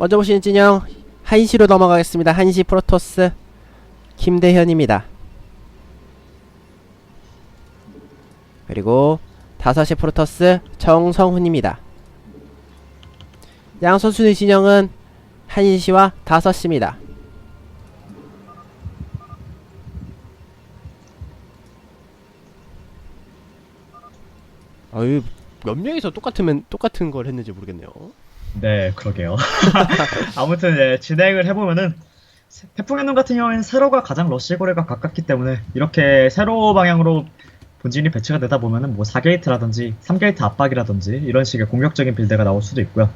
먼저 보시는 진영 한시로 넘어가겠습니다. 한시 프로토스 김대현입니다. 그리고 5시 프로토스 정성훈입니다. 양 선수의 진영은 한시와 5시입니다. 아유 몇 명이서 똑같으면 똑같은 걸 했는지 모르겠네요. 네, 그러게요. 아무튼 네, 진행을 해보면은 세- 태풍의 눈 같은 경우에는 세로가 가장 러시 고래가 가깝기 때문에 이렇게 세로 방향으로 본진이 배치가 되다 보면은 뭐 4게이트라든지 3게이트 압박이라든지 이런 식의 공격적인 빌드가 나올 수도 있고요.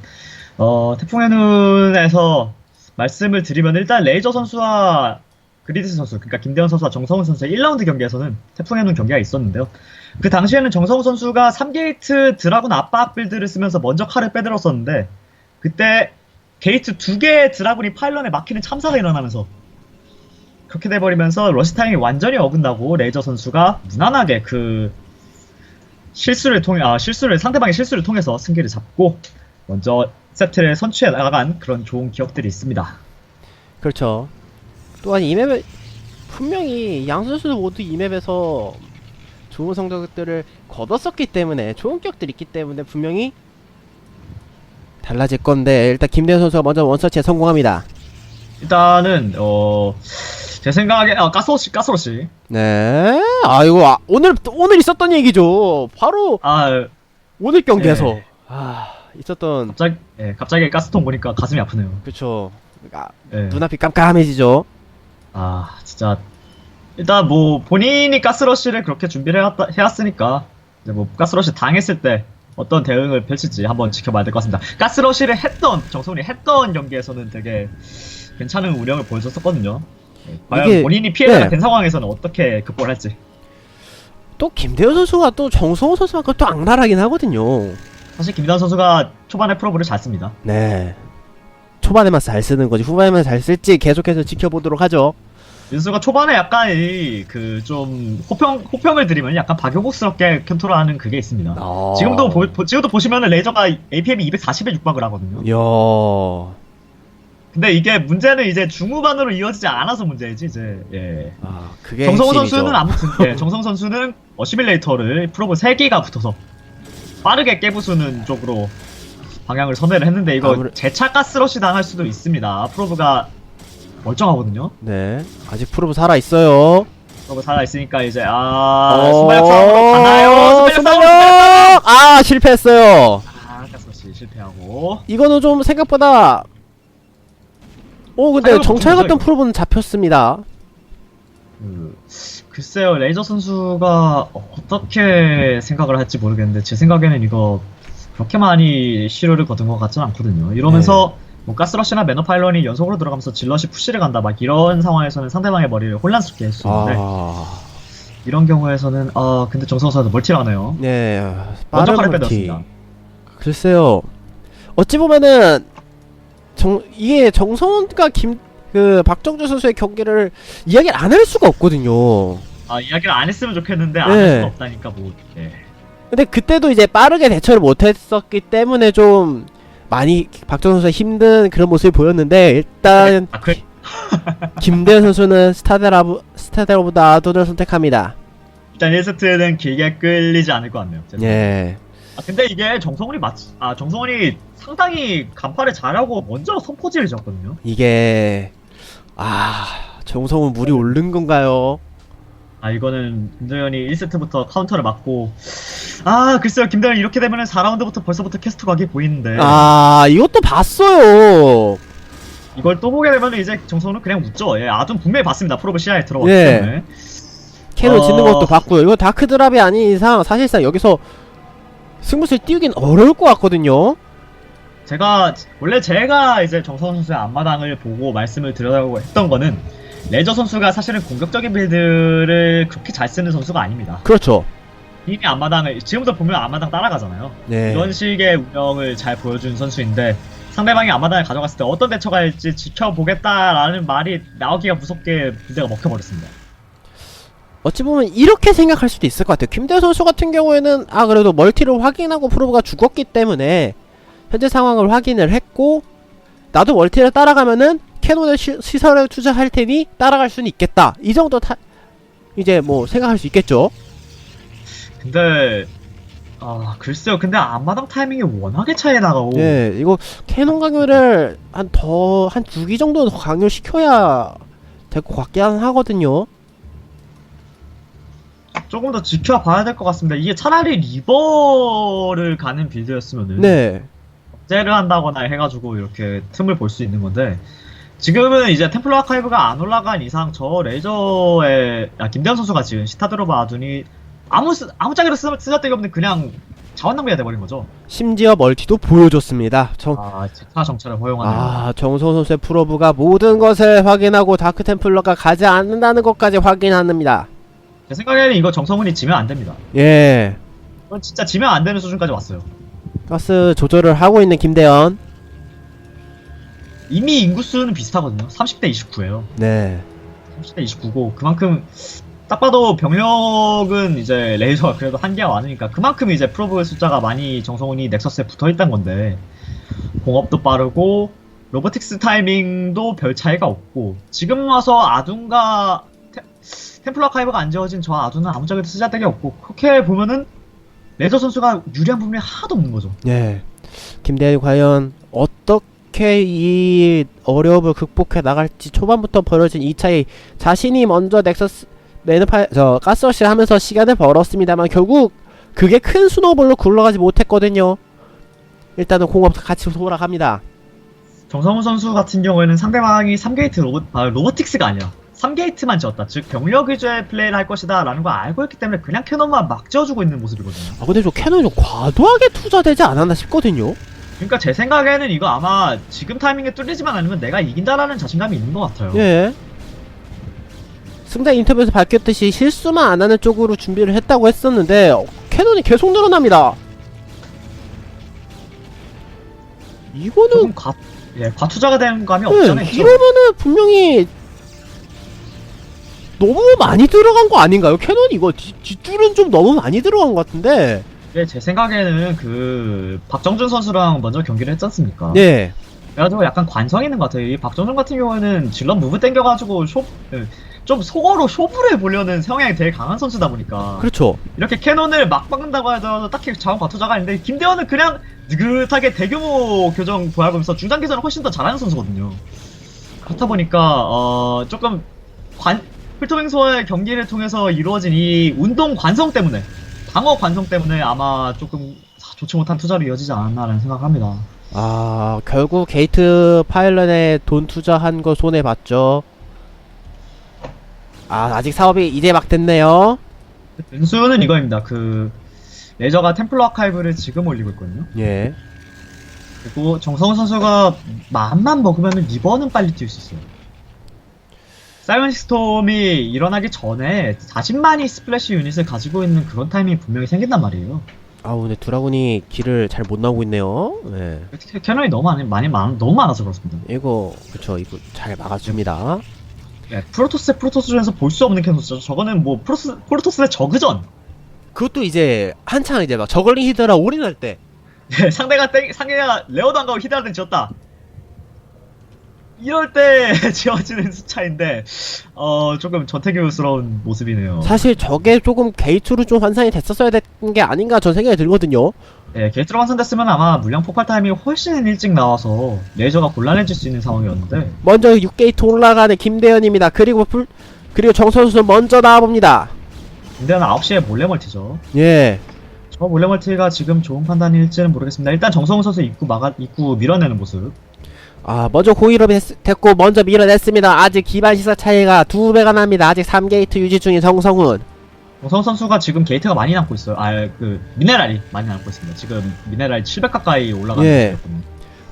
어, 태풍의 눈에서 말씀을 드리면 일단 레이저 선수와 그리드스 선수, 그러니까 김대현 선수와 정성훈 선수의 1라운드 경기에서는 태풍의 눈 경기가 있었는데요. 그 당시에는 정성훈 선수가 3게이트 드라군 압박 빌드를 쓰면서 먼저 칼을 빼들었었는데 그때 게이트 두 개의 드라군이 파일런에 막히는 참사가 일어나면서 그렇게 돼버리면서 러시 타임이 완전히 어긋나고 레이저 선수가 무난하게 그 실수를 통해 아 실수를 상대방의 실수를 통해서 승기를 잡고 먼저 세트를 선취해 나간 그런 좋은 기억들이 있습니다. 그렇죠. 또한 이 맵에 분명히 양 선수도 모두 이 맵에서 좋은 성적들을 거뒀었기 때문에 좋은 기억들이 있기 때문에 분명히 달라질 건데 일단 김대현 선수가 먼저 원서치에 성공합니다. 일단은 어 제 생각에 아 가스러시 가스러시 네. 아이고 아, 오늘 오늘 있었던 얘기죠. 바로 아 오늘 경기에서 네. 아 있었던 갑자기 예, 갑자기 가스통 보니까 가슴이 아프네요. 그렇죠. 아, 예. 눈앞이 깜깜해지죠. 아 진짜 일단 뭐 본인이 가스러시를 그렇게 준비를 해왔다, 해왔으니까 이제 뭐 가스러시 당했을 때 어떤 대응을 펼칠지 한번 지켜봐야 될 것 같습니다. 가스러시를 했던 정성훈이 했던 경기에서는 되게 괜찮은 운영을 보여줬었거든요. 예, 과연 이게- 본인이 피해자가 네. 된 상황에서는 어떻게 극복을 할지 또 김대현 선수가 또 정성호 선수가 또 악랄하긴 하거든요. 사실 김단 선수가 초반에 프로브를 잘 씁니다. 네. 초반에만 잘 쓰는 거지 후반에만 잘 쓸지 계속해서 지켜보도록 하죠. 민수가 초반에 약간 그 좀 호평 호평을 드리면 약간 박용국스럽게 컨트롤하는 그게 있습니다. 아. 지금도 보, 보- 지금도 보시면은 레이저가 APM이 240에 육박을 하거든요. 이야. 근데 이게 문제는 이제 중후반으로 이어지지 않아서 문제지 이제 예. 아, 그게 정성호 핵심이죠. 선수는 아무튼 예, 정성 선수는 어시밀레이터를 프로브 3개가 붙어서 빠르게 깨부수는 쪽으로 방향을 선회를 했는데 이거 아무래- 재차 가스러시 당할 수도 있습니다. 프로브가 멀쩡하거든요. 네. 아직 프로브 살아 있어요. 프로브 살아 있으니까 이제 아 어, 스마일 싸움으로 가나요? 스마일 싸움으로! 아, 실패했어요. 아 가스러시 실패하고 이거는 좀 생각보다 오, 근데 타이어가 정찰 같은 거죠, 프로브는 잡혔습니다. 그, 글쎄요, 레이저 선수가 어떻게 생각을 할지 모르겠는데, 제 생각에는 이거 그렇게 많이 시료를 거둔 것 같진 않거든요. 이러면서, 네. 뭐, 가스러시나 매너 파일런이 연속으로 들어가면서 질럿이 푸시를 간다, 막 이런 상황에서는 상대방의 머리를 혼란스럽게 할 수 있는데, 아. 이런 경우에서는, 아, 근데 정성 선수 멀티를 하네요. 네. 먼저 빠른 칼을 멀티. 빼들었습니다. 글쎄요. 어찌 보면은 정 이게 정성훈과 김 그 박정주 선수의 경기를 이야기를 안 할 수가 없거든요. 아, 이야기를 안 했으면 좋겠는데, 안 할 네. 수가 없다니까, 뭐, 예. 근데 그때도 이제 빠르게 대처를 못했었기 때문에 좀 많이 박정주 선수가 힘든 그런 모습을 보였는데 일단 아, 그, 김대현 선수는 스타데라브 스타데라보다 아돈을 선택합니다. 일단 1세트는 길게 끌리지 않을 것 같네요. 제 예. 아 근데 이게 정성훈이 맞, 아 정성훈이 상당히 간파를 잘하고 먼저 선포지를 졌거든요. 이게 아 정성훈 물이 오른 건가요? 아 이거는 김도현이 1세트부터 카운터를 맞고 아 글쎄요 김도현 이렇게 되면 은 4라운드부터 벌써부터 캐스트 각이 보이는데 아 이것도 봤어요. 이걸 또 보게 되면 은 이제 정성훈은 그냥 웃죠. 예, 아둔 분명히 봤습니다. 프로브 시야에 들어왔기 예. 때문에 캐논 어. 짓는 것도 봤고요. 이거 다크 드랍이 아닌 이상 사실상 여기서 승부수를 띄우긴 어려울 것 같거든요. 제가 원래 제가 이제 정성훈 선수의 앞마당을 보고 말씀을 드려고 했던 거는 레저 선수가 사실은 공격적인 빌드를 그렇게 잘 쓰는 선수가 아닙니다. 그렇죠. 이미 앞마당을 지금도 보면 앞마당 따라가잖아요. 네. 이런 식의 운영을 잘 보여준 선수인데 상대방이 앞마당을 가져갔을 때 어떤 대처가 할지 지켜보겠다라는 말이 나오기가 무섭게 부대가 먹혀버렸습니다. 어찌 보면 이렇게 생각할 수도 있을 것 같아요. 김대 선수 같은 경우에는 아 그래도 멀티를 확인하고 프로브가 죽었기 때문에 현재 상황을 확인을 했고 나도 멀티를 따라가면은 캐논에 시, 시설을 투자할 테니 따라갈 수는 있겠다. 이 정도 타, 이제 뭐 생각할 수 있겠죠. 근데 아 글쎄요. 근데 앞마당 타이밍이 워낙에 차이 나가고 예, 이거 캐논 강요를 한 더 한 두 기 정도 더 강요시켜야 될 것 같긴 하거든요. 조금 더 지켜봐야 될 것 같습니다. 이게 차라리 리버를 가는 빌드였으면은 네, 억제를 한다거나 해가지고 이렇게 틈을 볼 수 있는 건데 지금은 이제 템플러 아카이브가 안 올라간 이상 저 레이저에 아, 김대현 선수가 지금 시타드로바 아둔이 아무 쓰, 아무 짝에도 쓰, 쓰잘데기 없는 그냥 자원 낭비가 돼버린 거죠. 심지어 멀티도 보여줬습니다. 정, 아 제타 정찰을 허용하네요. 아, 정성 선수의 프로브가 모든 것을 확인하고 다크 템플러가 가지 않는다는 것까지 확인합니다. 제 생각에는 이거 정성훈이 지면 안 됩니다. 예, 이건 진짜 지면 안 되는 수준까지 왔어요. 가스 조절을 하고 있는 김대현. 이미 인구수는 비슷하거든요. 30대 29예요. 네, 30대 29고 그만큼 딱 봐도 병력은 이제 레이저가 그래도 한계가 많으니까 그만큼 이제 프로브 숫자가 많이 정성훈이 넥서스에 붙어 있단 건데 공업도 빠르고 로보틱스 타이밍도 별 차이가 없고 지금 와서 아둔과 테, 템플러 카이버가 안 지어진 저 아둔은 아무 적에도 쓰잘데기 없고 그렇게 보면은 레이저 선수가 유리한 부분이 하나도 없는 거죠. 네. 김대현이 과연 어떻게 이 어려움을 극복해 나갈지 초반부터 벌어진 이 차이 자신이 먼저 넥서스 매너파 저 가스러시를 하면서 시간을 벌었습니다만 결국 그게 큰 스노볼로 굴러가지 못했거든요. 일단은 공업 같이 돌아갑니다. 정성훈 선수 같은 경우에는 상대방이 3게이트 로보, 아, 로보틱스가 아니라 3게이트만 지었다. 즉 병력 위주의 플레이를 할 것이다 라는 걸 알고 있기 때문에 그냥 캐논만 막 지어주고 있는 모습이거든요. 아 근데 저 캐논이 좀 과도하게 투자되지 않았나 싶거든요. 그러니까 제 생각에는 이거 아마 지금 타이밍에 뚫리지만 않으면 내가 이긴다라는 자신감이 있는 것 같아요. 예. 승자 인터뷰에서 밝혔듯이 실수만 안 하는 쪽으로 준비를 했다고 했었는데 어, 캐논이 계속 늘어납니다. 이거는 과, 예, 과투자가 된 감이 네, 없잖아요. 이러면은 분명히 너무 많이 들어간 거 아닌가요? 캐논 이거 뒷, 뒷줄은 좀 너무 많이 들어간 것 같은데. 예, 제 생각에는 그 박정준 선수랑 먼저 경기를 했지 않습니까? 네. 그래가지고 약간 관성이 있는 것 같아요. 이 박정준 같은 경우에는 질럿 무브 땡겨가지고 쇼, 예, 좀 속어로 쇼부를 보려는 성향이 되게 강한 선수다 보니까 그렇죠. 이렇게 캐논을 막 박는다고 하더라도 딱히 자원 과투자가 아닌데 김대원은 그냥 느긋하게 대규모 교정 보여하면서 중단기전을 훨씬 더 잘하는 선수거든요. 그렇다 보니까 어 조금 관 풀토맹소와의 경기를 통해서 이루어진 이 운동 관성 때문에 방어 관성 때문에 아마 조금 좋지 못한 투자로 이어지지 않았나라는 생각합니다. 아 결국 게이트 파일런에 돈 투자한 거 손해 봤죠. 아 아직 사업이 이제 막 됐네요. 변수는 이거입니다. 그 레저가 템플러 아카이브를 지금 올리고 있거든요. 예. 그리고 정성훈 선수가 마음만 먹으면 리버는 빨리 뛸 수 있어요. 사이먼 스톰이 일어나기 전에 자신만이 스플래시 유닛을 가지고 있는 그런 타이밍이 분명히 생긴단 말이에요. 아우 근데 드라군이 길을 잘 못 나오고 있네요. 네. 캐- 캐논이 너무 많이, 많이 많, 너무 많아서 그렇습니다. 이거 그쵸 이거 잘 막아줍니다. 네, 프로토스 프로토스 중에서 볼 수 없는 캐논이죠. 저거는 뭐 프로토스, 프로토스의 저그전. 그것도 이제 한창 이제 막 저글링 히드라 올인할 때 네, 상대가 땡, 상대가 레어도 안 가고 히드라든 지었다. 이럴 때 지어지는 숫자인데, 어, 조금 전태교스러운 모습이네요. 사실 저게 조금 게이트로 좀 환산이 됐었어야 된게 아닌가 전 생각이 들거든요. 네, 게이트로 완성됐으면 아마 물량 폭발 타이밍이 훨씬 일찍 나와서 레이저가 곤란해질 수 있는 상황이었는데, 먼저 6게이트 올라가는 김대현입니다. 그리고 불 그리고 정선수 먼저 나와봅니다. 근데는 9시에 몰래 멀티죠. 예. 저 몰래 멀티가 지금 좋은 판단일지는 모르겠습니다. 일단 정성훈 선수 입구 막아, 입구 밀어내는 모습. 아 먼저 고의로 됐, 됐고 먼저 밀어냈습니다. 아직 기반 시사 차이가 두 배가 납니다. 아직 3게이트 유지 중인 정성훈. 정성훈 선수가 지금 게이트가 많이 남고 있어요. 아, 그, 미네랄이 많이 남고 있습니다. 지금 미네랄 700 가까이 올라가는 예. 거거든요.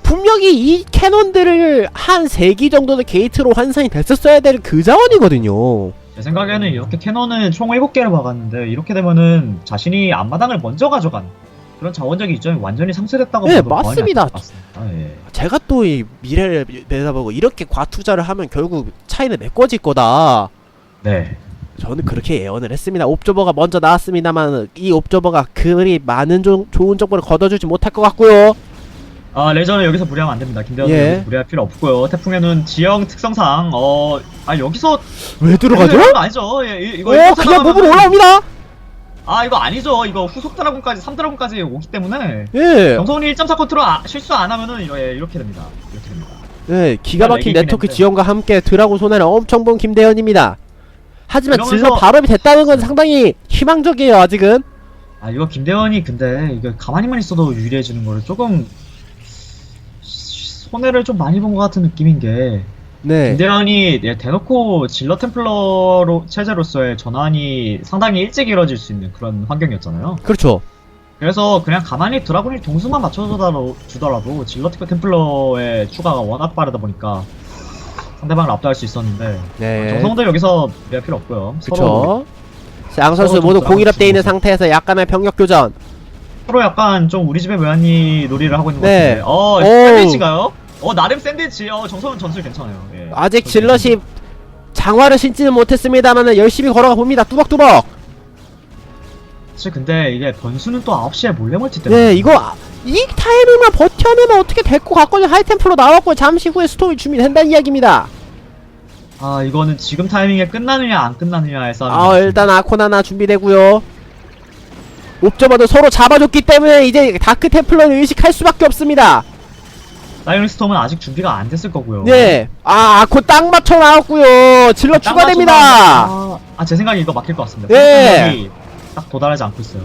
분명히 이 캐논들을 한 3기 정도는 게이트로 환산이 됐었어야 될 그 자원이거든요. 제 생각에는 이렇게 캐논은 총 7개를 박았는데, 이렇게 되면은 자신이 앞마당을 먼저 가져간 그런 자원적인 이점이 완전히 상쇄됐다고 네, 봐도 과언이 맞습니다. 아닐 것 같습니다. 예. 제가 또 이 미래를 내다보고 이렇게 과투자를 하면 결국 차이는 메꿔질 거다. 네. 저는 그렇게 예언을 했습니다. 옵저버가 먼저 나왔습니다만 이 옵저버가 그리 많은 조, 좋은 정보를 걷어주지 못할 것 같고요. 아 레저는 여기서 무리하면 안 됩니다. 김대현 예. 여기서 무리할 필요 없고요. 태풍의 눈 지형 특성상 어, 아 여기서 왜 들어가죠? 들어가는 거 아니죠? 예, 이- 이거 오 이거 그냥 몸으로 올라옵니다. 아 이거 아니죠. 이거 후속 드라군까지 3 드라군까지 오기 때문에 예. 정성훈이 1.4 컨트롤 아, 실수 안 하면은 이러- 예, 이렇게 됩니다. 이렇게 됩니다. 네, 기가 막힌 네트워크. 지원과 함께 드라고 손해를 엄청 본 김대현입니다. 하지만 질러 발업이 됐다는 건 상당히 희망적이에요, 아직은. 아 이거 김대현이 근데 이거 가만히만 있어도 유리해지는 거를 조금 손해를 좀 많이 본 것 같은 느낌인 게 네. 김대현이 예, 대놓고 질러 템플러로 체제로서의 전환이 상당히 일찍 이뤄질 수 있는 그런 환경이었잖아요. 그렇죠. 그래서 그냥 가만히 드라군이 동수만 맞춰주더라도 주더라도 질러 템플러의 추가가 워낙 빠르다 보니까 상대방을 압도할 수 있었는데 네. 정성도 여기서 내할 필요 없고요. 서로, 그렇죠. 양 선수 서로 모두 좀 공일업돼 있는 싸우고 상태에서 약간의 병력 교전. 서로 약간 좀 우리 집의 외환이 놀이를 하고 있는 것 네. 같은데 어 오우. 샌드위치인가요? 어 나름 샌드위치 어 정성은 전술 괜찮아요 예. 아직 질럿이 장화를 신지는 못했습니다만 열심히 걸어가 봅니다. 뚜벅뚜벅. 사실 근데 이게 변수는 또 9시에 몰래 멀티 때문에 네, 이거 아- 이 타이밍만 버텨내면 어떻게 될것 같거든요. 하이템프로 나왔고 잠시 후에 스토리 준비된다는 이야기입니다. 아 이거는 지금 타이밍에 끝나느냐 안 끝나느냐의 싸움이 아 일단 아코나나 준비되고요. 옵저버도 서로 잡아줬기 때문에 이제 다크 템플러를 의식할 수밖에 없습니다. 사이언 스톰은 아직 준비가 안 됐을 거고요 네, 아 아코 딱 맞춰 나왔고요. 질러 딱 추가됩니다. 맞춰서- 아, 제 생각에 이거 막힐 것 같습니다 네. 딱 도달하지 않고 있어요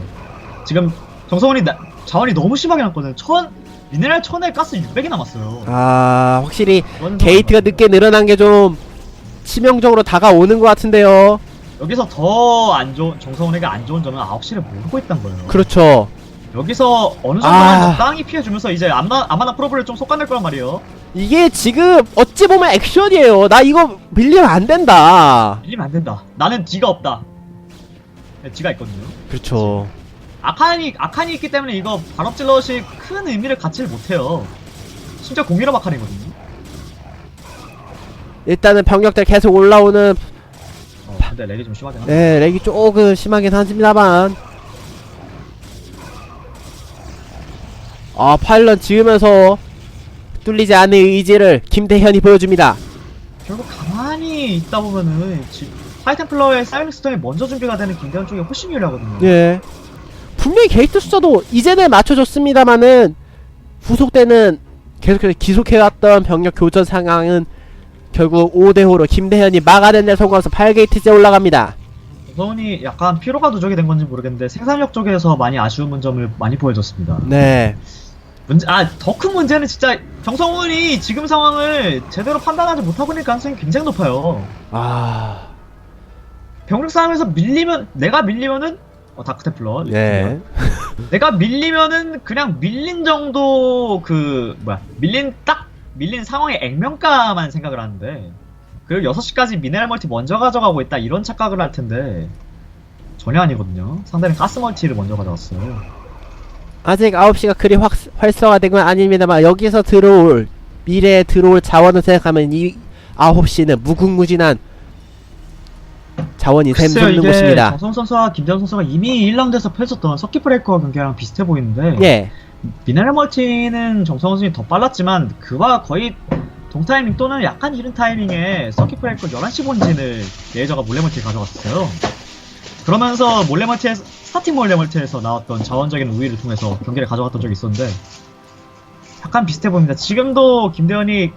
지금 정성원이 나- 자원이 너무 심하게 남거든요 천 미네랄 천에 가스 600이 남았어요 아 확실히 게이트가 좀 늦게 늘어난 게 좀 치명적으로 다가오는 것 같은데요. 여기서 더 안 좋은 정성원에게 안 좋은 점은 9시를 모르고 있다는 거예요 그렇죠. 여기서 어느 정도 아. 적당히 피해주면서 이제 아마, 아마나 프로브를 좀 솎아낼 거란 말이에요. 이게 지금 어찌 보면 액션이에요. 나 이거 밀리면 안 된다. 밀리면 안 된다. 나는 뒤가 없다. 네, 뒤가 있거든요. 그렇죠. 아칸이, 아칸이 있기 때문에 이거 발업질럿이 큰 의미를 갖지를 못해요. 진짜 공유럽 아칸이거든요. 일단은 병력들 계속 올라오는 어, 근데 렉이 좀 심하긴 하네. 네 렉이 조금 심하긴 하십니다만 아 파일럿 지으면서 뚫리지 않는 의지를 김대현이 보여줍니다. 결국 가만히 있다 보면은 지, 하이템플러의 사이언 스톤이 먼저 준비가 되는 김대현 쪽이 훨씬 유리하거든요. 예. 분명히 게이트 숫자도 이제는 맞춰줬습니다만은 후속되는 계속해서 기속해왔던 병력 교전 상황은 결국 5대5로 김대현이 막아낸 데 성공해서 8게이트째 올라갑니다. 정성훈이 약간 피로가 누적이 된 건지 모르겠는데 생산력 쪽에서 많이 아쉬운 점을 많이 보여줬습니다. 네. 문제, 아, 더 큰 문제는 진짜 정성훈이 지금 상황을 제대로 판단하지 못하고 있는 가능성이 굉장히 높아요. 아. 병력 싸움에서 밀리면, 내가 밀리면은, 어, 다크테플러. 네. 내가 밀리면은 그냥 밀린 정도 그, 뭐야, 밀린 딱, 밀린 상황의 액면가만 생각을 하는데, 그리고 6시까지 미네랄 멀티 먼저 가져가고 있다, 이런 착각을 할 텐데, 전혀 아니거든요. 상대는 가스 멀티를 먼저 가져갔어요. 아직 9시가 그리 확, 활성화된 건 아닙니다만 여기서 들어올 미래에 들어올 자원을 생각하면 이 9시는 무궁무진한 자원이 샘솟는 곳입니다. 정성 선수와 김대현 선수가 이미 1라운드에서 펼쳤던 서킷 브레이커 경기랑 비슷해 보이는데 예. 미네랄 멀티는 정성 선수이 더 빨랐지만 그와 거의 동타이밍 또는 약간 이른 타이밍에 서킷 브레이커 11시 본진을 레이저가 몰래 멀티 가져갔어요. 그러면서 몰래 멀티에서 스타팅 몰래 멀티에서 나왔던 자원적인 우위를 통해서 경기를 가져갔던 적이 있었는데 약간 비슷해 보입니다. 지금도 김대현이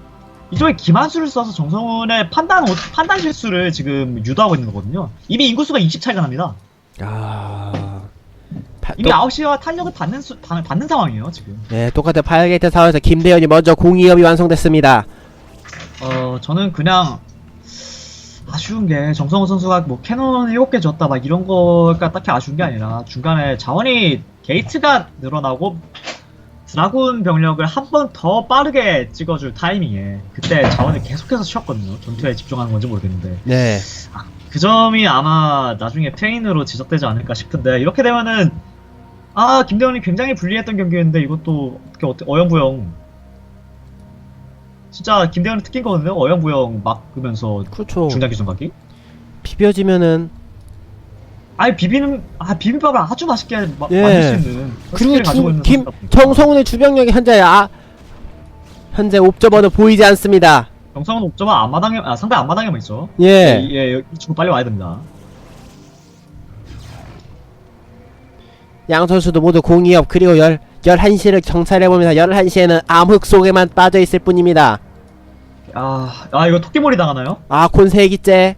이쪽에 기만수를 써서 정성훈의 판단 오- 판단 실수를 지금 유도하고 있는 거거든요. 이미 인구수가 20 차이가 납니다. 아. 파, 이미 또, 9시와 탄력을 받는 수, 받- 받는 상황이에요, 지금. 예, 똑같은 8게이트 상황에서 김대현이 먼저 공이업이 완성됐습니다. 어, 저는 그냥 아쉬운 게 정성호 선수가 뭐 캐논 7개 줬다 막 이런 거가 딱히 아쉬운 게 아니라 중간에 자원이 게이트가 늘어나고 드라군 병력을 한 번 더 빠르게 찍어줄 타이밍에 그때 자원을 계속해서 쉬었거든요. 전투에 집중하는 건지 모르겠는데 네. 그 점이 아마 나중에 페인으로 지적되지 않을까 싶은데 이렇게 되면은 아 김대현이 굉장히 불리했던 경기였는데 이것도 어떻게 어떻게 어영부영 진짜 김대현이 특긴 거거든요 어영부영 막으면서 그렇죠. 중장 기준 가기 비벼지면은 아니 비비는 아 비빔밥을 아주 맛있게 마, 예. 만들 수 있는 그리고 스킬을 가지고 주, 있는 김 선수다 보니까. 정성훈의 주병력이 현재 아 현재 옵저버는 보이지 않습니다. 정성은 옥저버 앞마당에 아 상대 앞마당에만 있죠. 예. 예, 예, 이 친구 빨리 와야 됩니다. 양 선수도 모두 공이업 그리고 열 11시를 정찰해보면서 11시에는 암흑 속에만 빠져있을 뿐입니다. 아, 아 이거 토끼몰이 당하나요? 아 콘세기째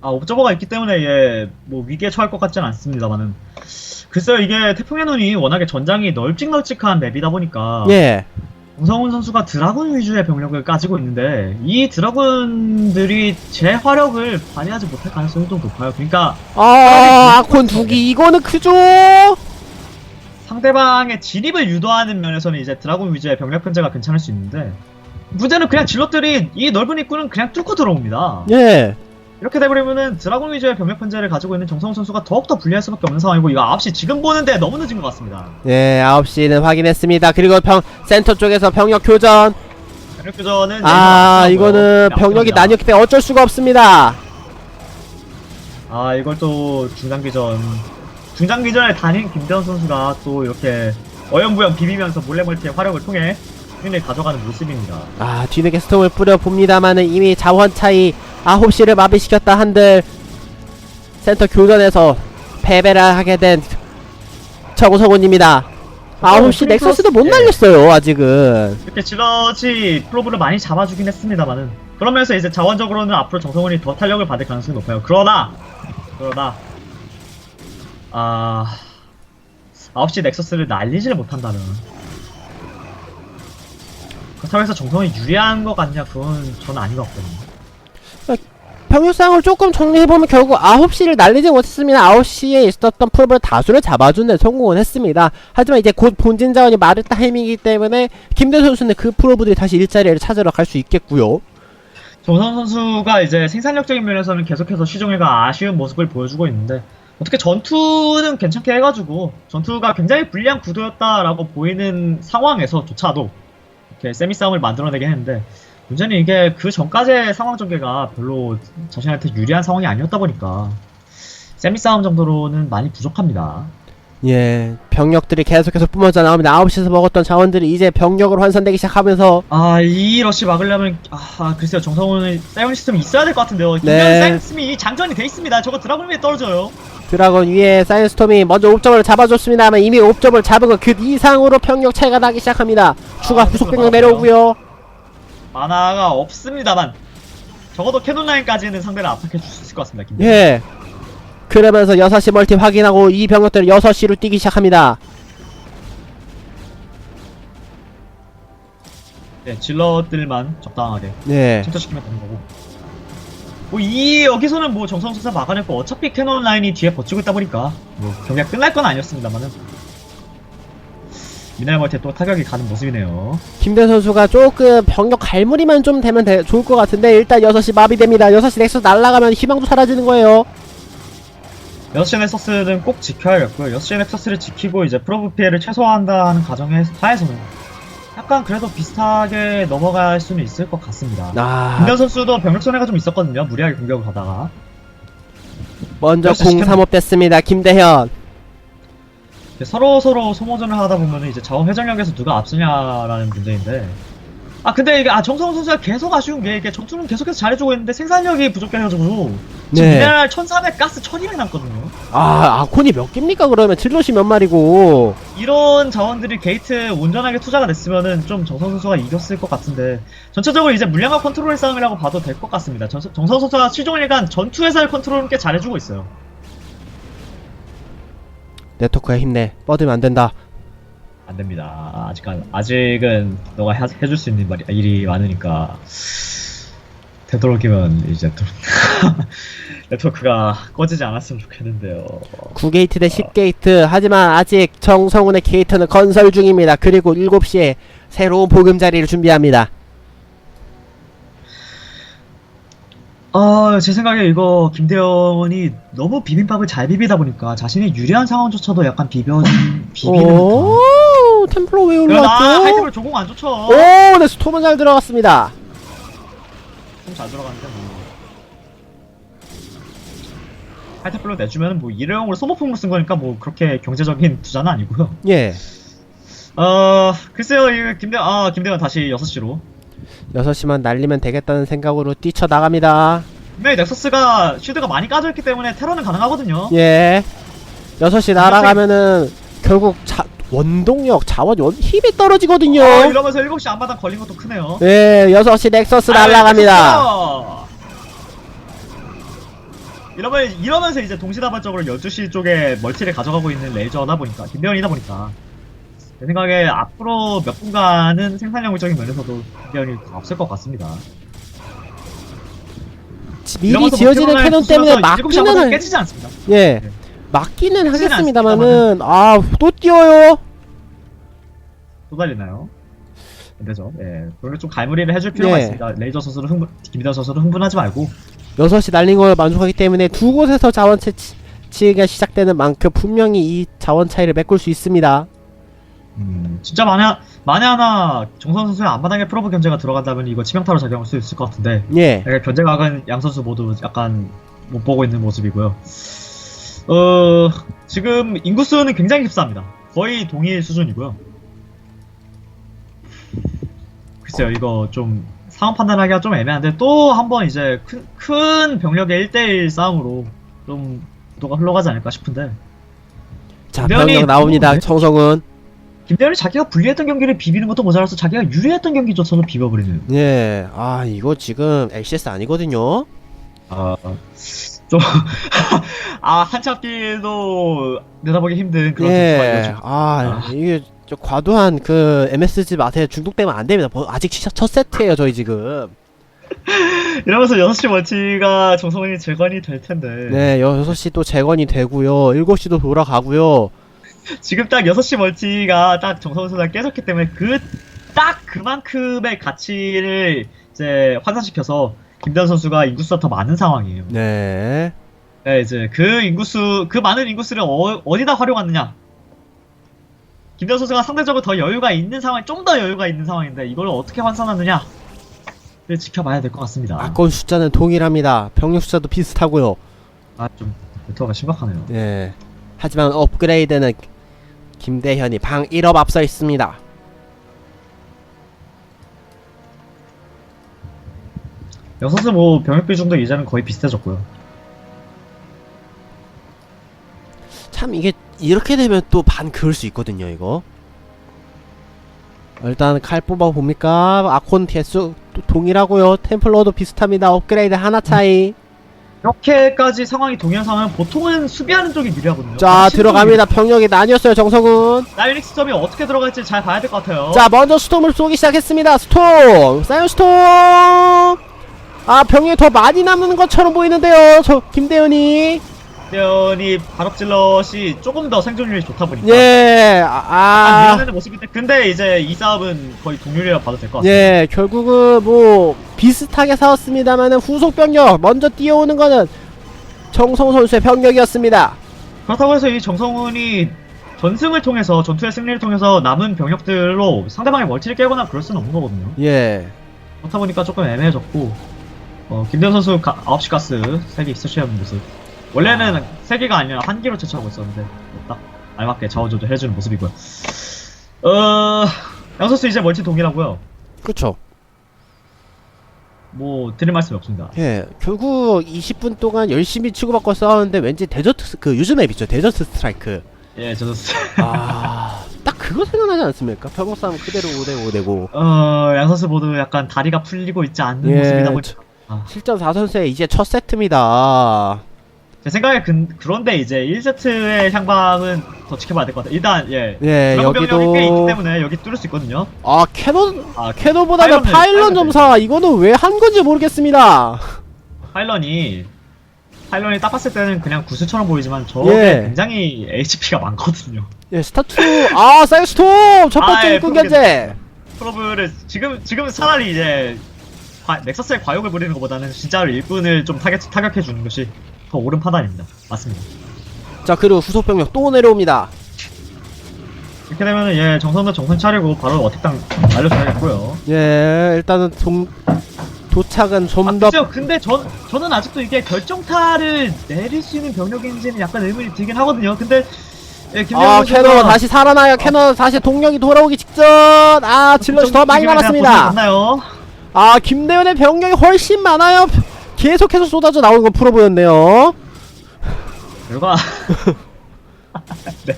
아 옵저버가 있기 때문에 예, 뭐 위기에 처할 것 같지는 않습니다만은 글쎄요 이게 태풍의 눈이 워낙에 전장이 널찍널찍한 맵이다 보니까 예. 정성훈 선수가 드라군 위주의 병력을 가지고 있는데 이 드라군들이 제 화력을 발휘하지 못할 가능성이 좀 높아요. 그러니까 아 아콘 두기 이거는 크죠 상대방의 진입을 유도하는 면에서는 이제 드라군 위주의 병력 편제가 괜찮을 수 있는데 문제는 그냥 질럿들이 이 넓은 입구는 그냥 뚫고 들어옵니다. 예 이렇게 돼버리면은 드라군 위주의 병력 편제를 가지고 있는 정성훈 선수가 더욱더 불리할 수밖에 없는 상황이고 이거 9시 지금 보는데 너무 늦은 것 같습니다. 예, 9시는 확인했습니다. 그리고 병, 센터 쪽에서 병력 교전. 병력 교전은 아, 이거는. 병력이. 나뉘었기 때문에 어쩔 수가 없습니다. 아 이걸 또 중장기전 중장기전에 다닌 김대현 선수가 또 이렇게 어영부영 비비면서 몰래 멀티의 화력을 통해 승리를 가져가는 모습입니다. 아, 뒤늦게 스톰을 뿌려 봅니다만은 이미 자원 차이 9시를 마비시켰다 한들 센터 교전에서 패배를 하게 된 정성훈입니다. 9시 프리플러스- 넥서스도 못 예. 날렸어요, 아직은. 이렇게 질럿이 프로브를 많이 잡아주긴 했습니다만은 그러면서 이제 자원적으로는 앞으로 정성훈이 더 탄력을 받을 가능성이 높아요. 그러나 그러나 아 9시 넥서스를 날리지를 못한다면 그렇다고 해서 정성훈이 유리한 것 같냐 그건 저는 아닌 것 같거든요. 병력상을 조금 정리해보면 결국 9시를 날리지 못했습니다. 9시에 있었던 프로브를 다수를 잡아주는 데 성공은 했습니다. 하지만 이제 곧 본진 자원이 마를 타이밍이기 때문에 김대 선수는 그 프로브들이 다시 일자리를 찾으러 갈 수 있겠고요. 정성 선수가 이제 생산력적인 면에서는 계속해서 시종일과 아쉬운 모습을 보여주고 있는데 어떻게 전투는 괜찮게 해가지고 전투가 굉장히 불리한 구도였다라고 보이는 상황에서조차도 이렇게 세미 싸움을 만들어내긴 했는데 문제는 이게 그 전까지의 상황 전개가 별로 자신한테 유리한 상황이 아니었다 보니까 세미 싸움 정도로는 많이 부족합니다. 예, 병력들이 계속해서 뿜어져 나옵니다. 9시에서 먹었던 자원들이 이제 병력으로 환산되기 시작하면서 아, 이 러시 막으려면, 아, 글쎄요, 정성훈은 사이온 시스템이 있어야 될 것 같은데요. 네. 사이온 시스템이 장전이 돼 있습니다. 저거 드라곤 위에 떨어져요. 드라곤 위에 사이언스톰이 먼저 옵점을 잡아줬습니다만 이미 옵점을 잡은 것 그 이상으로 병력 차이가 나기 시작합니다. 추가 아, 후속 병력 내려오고요. 만화가 없습니다만 적어도 캐논 라인까지는 상대를 압박해 줄 수 있을 것 같습니다. 김 예. 그러면서 6시 멀티 확인하고 이 병력들을 6시로 뛰기 시작합니다. 네, 질럿들만 적당하게 네. 침투시키면 되는 거고. 뭐 이 여기서는 뭐 정성 수사 막아냈고 어차피 캐논 라인이 뒤에 버티고 있다 보니까 뭐 경기가 끝날 건 아니었습니다만은 멀티에 또 타격이 가는 모습이네요. 김대 선수가 조금 병력 갈무리만 좀 되면 돼- 좋을 것 같은데 일단 6시 마비됩니다. 6시 넥서스 날아가면 희망도 사라지는 거예요. 6시 넥서스는 꼭 지켜야겠고요. 6시 넥서스를 지키고 이제 프로브 피해를 최소화한다는 가정에 하에서는 약간 그래도 비슷하게 넘어갈 수는 있을 것 같습니다. 아, 김현 선수도 병력 손해가 좀 있었거든요. 무리하게 공격을 가다가. 먼저 역시 공 3업 됐습니다. 김대현. 서로 서로 소모전을 하다 보면 이제 자원 회전력에서 누가 앞서냐라는 문제인데. 아 근데 이게 아 정성훈 선수가 계속 아쉬운 게 이게 전투는 계속해서 잘해주고 있는데 생산력이 부족해가지고 지금 네. 미네랄 1,400 가스 1,200 남거든요. 아, 아콘이 몇 개입니까 그러면? 질럿이 몇 마리고. 이런 자원들이 게이트 온전하게 투자가 됐으면은 좀 정성 선수가 이겼을 것 같은데 전체적으로 이제 물량과 컨트롤의 싸움이라고 봐도 될 것 같습니다. 정, 정성 선수가 시종일관 전투에서의 컨트롤은 꽤 잘해주고 있어요. 네트워크에 힘내. 뻗으면 안 된다. 안 됩니다. 아직 아직은 너가 해, 해줄 수 있는 말이, 일이 많으니까 되도록이면 이제 또 네트워크가 꺼지지 않았으면 좋겠는데요. 9게이트 대 10게이트. 하지만 아직 정성훈의 게이트는 건설 중입니다. 그리고 7시에 새로운 보금자리를 준비합니다. 아, 제 생각에 이거 김대현이 너무 비빔밥을 잘 비비다 보니까 자신이 유리한 상황조차도 약간 비벼 비비는 듯한. 오, 템플러 왜 그러나 올라왔죠? 하이템을 조공 안 좋죠. 오, 네, 스톰은 잘 들어갔습니다. 좀잘 들어갔는데 뭐. 하이템플로 내주면 뭐 일회용으로 소모품으로 쓴 거니까 뭐 그렇게 경제적인 투자는 아니고요. 예. 어, 글쎄요, 이 김대, 아, 김대현 다시 6시로. 6시만 날리면 되겠다는 생각으로 뛰쳐나갑니다. 분명히 넥서스가 쉴드가 많이 까져있기 때문에 테러는 가능하거든요. 예. 6시 날아가면은 결국 자, 원동력, 자원, 원, 힘이 떨어지거든요. 어, 이러면서 7시 앞마당 걸린 것도 크네요. 예, 6시 넥서스 날아갑니다. 아, 이러면, 이러면서 이제 동시다발적으로 12시 쪽에 멀티를 가져가고 있는 레이저다 보니까, 김대현이다 보니까, 제 생각에 앞으로 몇 분간은 생산력적인 면에서도 더 없을 것 같습니다. 지- 미리 이러면서 지어지는 캐논 때문에 부수면서 7시 막기는 할, 깨지지 않습니다. 예. 네. 막기는 하겠습니다만은, 아, 또 뛰어요? 또 달리나요? 안 되죠. 예. 그걸 좀 갈무리를 해줄 필요가 네. 있습니다. 레이저 선수를 흥분, 김대현 선수를 흥분하지 말고, 6시 날린 걸 만족하기 때문에 두 곳에서 자원 채취가 시작되는 만큼 분명히 이 자원 차이를 메꿀 수 있습니다. 음, 진짜 만약, 만에 하나 정선 선수의 앞마당에 프로브 견제가 들어간다면 이거 치명타로 작용할 수 있을 것 같은데, 예. 약간 견제각은 양 선수 모두 약간 못 보고 있는 모습이고요. 어, 지금 인구수는 굉장히 흡사합니다. 거의 동일 수준이고요. 글쎄요, 이거 좀 상황 판단하기가 좀 애매한데 또 한 번 이제 큰, 큰 병력의 1대1 싸움으로 좀 구도가 흘러가지 않을까 싶은데 자, 병력 나옵니다. 뭐- 청성은. 김대현이 자기가 불리했던 경기를 비비는 것도 모자라서 자기가 유리했던 경기조차도 비벼버리는 예. 아, 이거 지금 LCS 아니거든요. 아, 좀, 아, 한참 길도 내다보기 힘든 그런 예. 선수가 아, 이게 저 과도한 그 MSG 맛에 중독되면 안 됩니다. 뭐 아직 시작 첫 세트예요, 저희 지금. 이러면서 6시 멀티가 정성원이 재관이 될 텐데. 네, 6시 또 재건이 되고요. 7시도 돌아가고요. 지금 딱 6시 멀티가 딱 정성원 선수가 깨졌기 때문에 그, 딱 그만큼의 가치를 이제 환산시켜서 김대현 선수가 인구수가 더 많은 상황이에요. 네. 네, 이제 그 인구수, 그 많은 인구수를 어, 어디다 활용하느냐. 김대현 선수가 상대적으로 더 여유가 있는 상황, 좀 더 여유가 있는 상황인데 이걸 어떻게 환산하느냐. 를 지켜봐야 될 것 같습니다. 아건 숫자는 동일합니다. 병력 숫자도 비슷하고요. 아, 좀, 루터가 심각하네요. 네. 하지만 업그레이드는 김대현이 방 1업 앞서 있습니다. 여섯은 뭐 병역 비중도 이제는 거의 비슷해졌고요. 참 이게 이렇게 되면 또 반 그을 수 있거든요, 이거. 일단 칼 뽑아 봅니까? 아콘 개수 또 동일하고요. 템플러도 비슷합니다. 업그레이드 하나 차이. 이렇게까지 상황이 동일한 상황은 보통은 수비하는 쪽이 유리하거든요. 자, 들어갑니다. 병력이 나뉘었어요, 정성훈. 나유닉스 점이 어떻게 들어갈지 잘 봐야 될 것 같아요. 자, 먼저 스톰을 쏘기 시작했습니다. 스톰! 사이언 스톰! 아, 병력이 더 많이 남는 것처럼 보이는데요. 저, 김대현이. 대현이 발업질럿이 조금 더 생존율이 좋다 보니까. 예, 아. 밀어내는 모습인데, 근데 이제 이 싸움은 거의 동률이라 봐도 될 것 같아요. 예, 결국은 뭐 비슷하게 싸웠습니다만은 후속 병력 먼저 뛰어오는 거는 정성 선수의 병력이었습니다. 그렇다고 해서 이 정성훈이 전승을 통해서 전투의 승리를 통해서 남은 병력들로 상대방의 멀티를 깨거나 그럴 수는 없는 거거든요. 예, 그렇다 보니까 조금 애매해졌고 어, 김대현 선수 가, 9시 가스 3개 있으셔야 하는 모습 원래는 3개가 아니라 한 개로 채취하고 있었는데 딱 알맞게 자원 조절 해주는 모습이고요 어... 양 선수 이제 멀티 동일하고요 그렇죠. 뭐 드릴 말씀이 없습니다 예, 결국 20분 동안 열심히 치고받고 싸웠는데 왠지 데저트 스- 그 요즘 앱 있죠, 데저트 스트라이크. 예 저도 아, 딱 그거 생각나지 않습니까? 병력 싸움 그대로 5대5 되고. 어... 양 선수 모두 약간 다리가 풀리고 있지 않는 예, 모습이다 보니까 아, 실전 4선수의 이제 첫 세트입니다. 제 생각에 그, 그런데 이제 1세트의 향방은 더 지켜봐야 될 것 같아요 일단 예 예, 드라곤 병력이 꽤 있기 여기도 때문에 여기 뚫을 수 있거든요 아 캐논 아 캐논보다는 파일런을- 파일런 파일런을 점사 이거는 왜 한 건지 모르겠습니다. 파일런이 파일런이 딱 봤을 때는 그냥 구슬처럼 보이지만 저게 예. 굉장히 HP가 많거든요. 예, 스타트 아 사이스톰 첫 번째 아, 예, 일꾼. 견제. 프로브를 지금 지금 차라리 이제 과- 넥서스의 과욕을 부리는 것보다는 진짜로 일꾼을 좀 타격 타격해 주는 것이 더 옳은 판단입니다. 맞습니다. 자 그리고 후속 병력 또 내려옵니다. 이렇게 되면은 예 정선도 정선 차리고 바로 어택당 날려줘야겠고요. 예, 일단은 좀 도착은 아 좀더 글쎄요. 근데 전 저는 아직도 이게 결정타를 내릴 수 있는 병력인지는 약간 의문이 들긴 하거든요. 근데 예, 아 선수가 캐논 다시 살아나요 캐논 다시 동력이 돌아오기 직전 아 질럿이 더 많이 남았습니다 나요 아 김대현의 병력이 훨씬 많아요 계속해서 쏟아져 나오는 건 풀어 보였네요. 결과 네.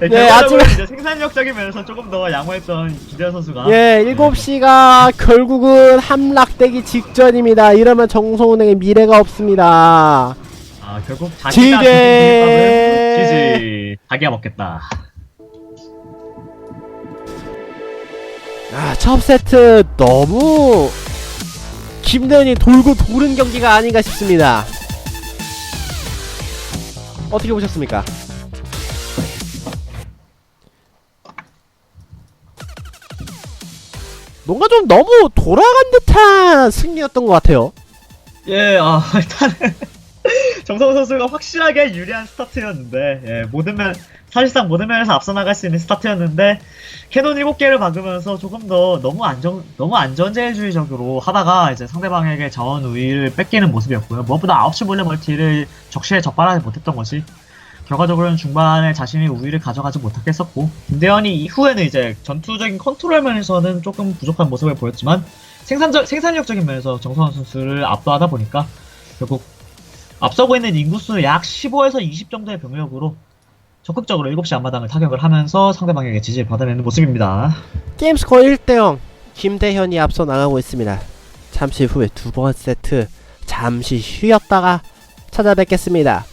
네, 네, 결과적으로 아직- 이제 생산력적인 면에서 조금 더 양호했던 김대현 선수가. 예 7시가 결국은 함락되기 직전입니다. 이러면 정소은행의 미래가 없습니다. 아 결국 자기가! 지지. 자기가 먹겠다. 아, 첫 세트 너무 김대현이 돌고 도는 경기가 아닌가 싶습니다. 어떻게 보셨습니까? 뭔가 좀 너무 돌아간 듯한 승리였던 것 같아요. 예, 아, 일단은 정성호 선수가 확실하게 유리한 스타트였는데, 예, 모든 면, 사실상 모든 면에서 앞서 나갈 수 있는 스타트였는데, 캐논 7개를 박으면서 조금 더 너무 안전, 너무 안전제주의적으로 하다가 이제 상대방에게 자원 우위를 뺏기는 모습이었고요. 무엇보다 9시 몰래 멀티를 적시에 적발하지 못했던 것이, 결과적으로는 중반에 자신이 우위를 가져가지 못하게 했었고, 김대현이 이후에는 이제 전투적인 컨트롤 면에서는 조금 부족한 모습을 보였지만, 생산적, 생산력적인 면에서 정성원 선수를 압도하다 보니까 결국 앞서고 있는 인구수 약 15에서 20 정도의 병력으로 적극적으로 7시 앞마당을 타격을 하면서 상대방에게 지지를 받아내는 모습입니다. 게임스코어 1대0 김대현이 앞서 나가고 있습니다. 잠시 후에 두 번째 세트 잠시 쉬었다가 찾아뵙겠습니다.